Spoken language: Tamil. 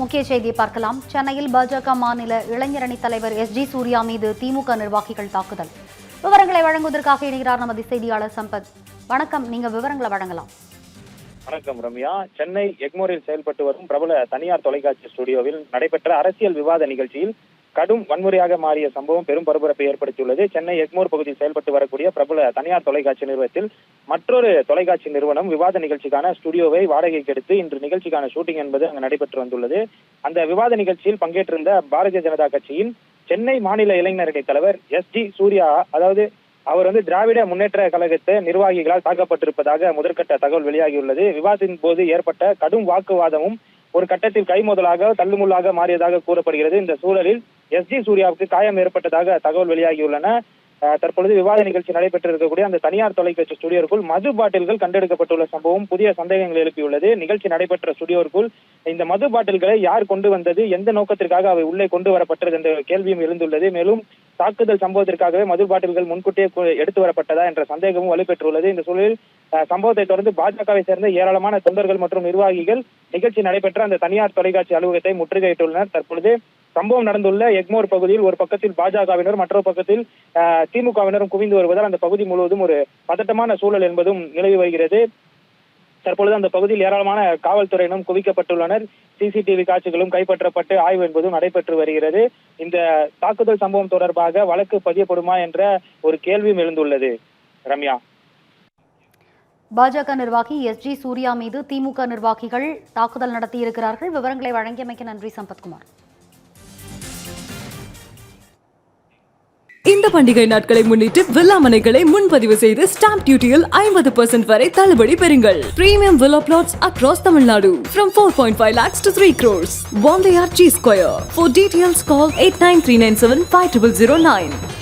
முக்கிய செய்தியை பார்க்கலாம். சென்னையில் பாஜக மாநில இளைஞரணி தலைவர் எஸ் ஜி சூர்யா மீது திமுக நிர்வாகிகள் தாக்குதல். விவரங்களை வழங்குவதற்காக இணைகிறார் நமது செய்தியாளர் சம்பத். வணக்கம். நீங்க விவரங்களை வழங்கலாம். வணக்கம் ரம்யா. சென்னை எக்மோரில் செயல்பட்டு வரும் பிரபல தனியார் தொலைக்காட்சி ஸ்டுடியோவில் நடைபெற்ற அரசியல் விவாத நிகழ்ச்சியில் கடும் வன்முறையாக மாறிய சம்பவம் பெரும் பரபரப்பை ஏற்படுத்தியுள்ளது. சென்னை எக்மோர் பகுதியில் செயல்பட்டு வரக்கூடிய பிரபல தனியார் தொலைக்காட்சி நிறுவனத்தில் மற்றொரு தொலைக்காட்சி நிறுவனம் விவாத நிகழ்ச்சிக்கான ஸ்டுடியோவை வாடகைக்கு எடுத்து இன்று நிகழ்ச்சிக்கான ஷூட்டிங் என்பது அங்கு நடைபெற்று வந்துள்ளது. அந்த விவாத நிகழ்ச்சியில் பங்கேற்றிருந்த பாரதிய ஜனதா கட்சியின் சென்னை மாநில இளைஞரணி தலைவர் எஸ் ஜி சூர்யா அதாவது அவர் வந்து திராவிட முன்னேற்ற கழகத்தை நிர்வாகிகளால் தாக்கப்பட்டிருப்பதாக முதற்கட்ட தகவல் வெளியாகியுள்ளது. விவாதத்தின் போது ஏற்பட்ட கடும் வாக்குவாதமும் ஒரு கட்டத்தில் கைமோதலாக தள்ளுமுள்ளாக மாறியதாக கூறப்படுகிறது. இந்த சூழலில் எஸ் ஜி சூர்யாவுக்கு காயம் ஏற்பட்டதாக தகவல் வெளியாகியுள்ளன. தற்பொழுது விவாத நிகழ்ச்சி நடைபெற்றிருக்கக்கூடிய அந்த தனியார் தொலைக்காட்சி ஸ்டுடியோருக்குள் மது பாட்டில்கள் கண்டெடுக்கப்பட்டுள்ள சம்பவம் புதிய சந்தேகங்கள் எழுப்பியுள்ளது. நிகழ்ச்சி நடைபெற்ற ஸ்டுடியோருக்குள் இந்த மது பாட்டில்களை யார் கொண்டு வந்தது எந்த நோக்கத்திற்காக அவை உள்ளே கொண்டு வரப்பட்டது என்ற கேள்வியும் எழுந்துள்ளது. மேலும் தாக்குதல் சம்பவத்திற்காகவே மது பாட்டில்கள் முன்கூட்டியே எடுத்து வரப்பட்டதா என்ற சந்தேகமும் வலுப்பெற்றுள்ளது. இந்த சூழலில் சம்பவத்தை தொடர்ந்து பாஜகவை சேர்ந்த ஏராளமான தொண்டர்கள் மற்றும் நிர்வாகிகள் நிகழ்ச்சி நடைபெற்ற அந்த தனியார் தொலைக்காட்சி அலுவலகத்தை முற்றுகையிட்டுள்ளனர். தற்பொழுது சம்பவம் நடந்துள்ள எக்மோர் பகுதியில் ஒரு பக்கத்தில் பாஜகவினர் மற்றொரு பக்கத்தில் அஹ், திமுகவினரும் குவிந்து வருவதால் அந்த பகுதி முழுவதும் ஒரு பதட்டமான சூழல் என்பதும் நிலவி வருகிறது. தற்பொழுது அந்த பகுதியில் ஏராளமான காவல்துறையினரும் குவிக்கப்பட்டுள்ளனர். சிசிடிவி காட்சிகளும் கைப்பற்றப்பட்டு ஆய்வு என்பதும் நடைபெற்று வருகிறது. இந்த தாக்குதல் சம்பவம் தொடர்பாக வழக்கு பதியப்படுமா என்ற ஒரு கேள்வியும் எழுந்துள்ளது. ரம்யா. பாஜக நிர்வாகி எஸ் ஜி சூர்யா மீது திமுக நிர்வாகிகள் தாக்குதல் நடத்தியிருக்கிறார்கள். விவரங்களை வழங்கியமைக்கு நன்றி சம்பத்குமார். இந்த பண்டிகை நாட்களை முன்னிட்டு வில்லா மனைகளை முன்பதிவு செய்து ஸ்டாம்ப் டியூட்டியில் ஐம்பது பர்சன்ட் வரை தள்ளுபடி பெறுங்கள் premium villa flats across Tamil Nadu from four point lakhs to three crores Bombay G Square. For details, call 89397 5009.